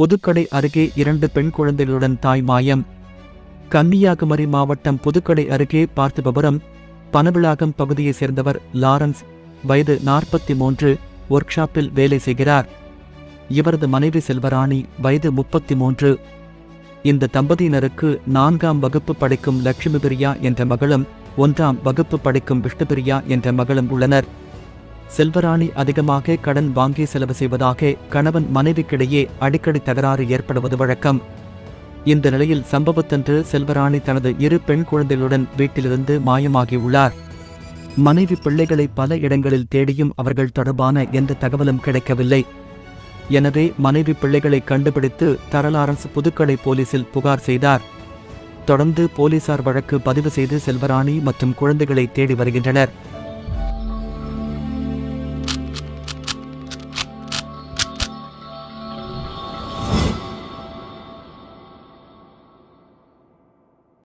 புதுக்கடை அருகே இரண்டு பெண் குழந்தைகளுடன் தாய் மாயம். கன்னியாகுமரி மாவட்டம் புதுக்கடை அருகே பார்த்திபபுரம் பனவிளாகம் பகுதியைச் சேர்ந்தவர் லாரன்ஸ். வயது நாற்பத்தி மூன்று ஒர்க் ஷாப்பில் வேலை செய்கிறார். இவரது மனைவி செல்வராணி வயது முப்பத்தி மூன்று இந்த தம்பதியினருக்கு நான்காம் வகுப்பு படிக்கும் லட்சுமி பிரியா என்ற மகளும் ஒன்றாம் வகுப்பு படிக்கும் விஷ்ணுபிரியா என்ற மகளும் உள்ளனர். செல்வராணி அதிகமாக கடன் வாங்கி செலவு செய்வதாக கணவன் மனைவிக்கிடையே அடிக்கடி தகராறு ஏற்படுவது வழக்கம். இந்த நிலையில் சம்பவத்தன்று செல்வராணி தனது இரு பெண் குழந்தைகளுடன் வீட்டிலிருந்து மாயமாகியுள்ளார். மனைவி பிள்ளைகளை பல இடங்களில் தேடியும் அவர்கள் தொடர்பான எந்த தகவலும் கிடைக்கவில்லை. எனவே மனைவி பிள்ளைகளை கண்டுபிடித்து தரலாரன்ஸ் புதுக்கடை போலீசில் புகார் செய்தார். தொடர்ந்து போலீசார் வழக்கு பதிவு செய்து செல்வராணி மற்றும் குழந்தைகளை தேடி வருகின்றனர்.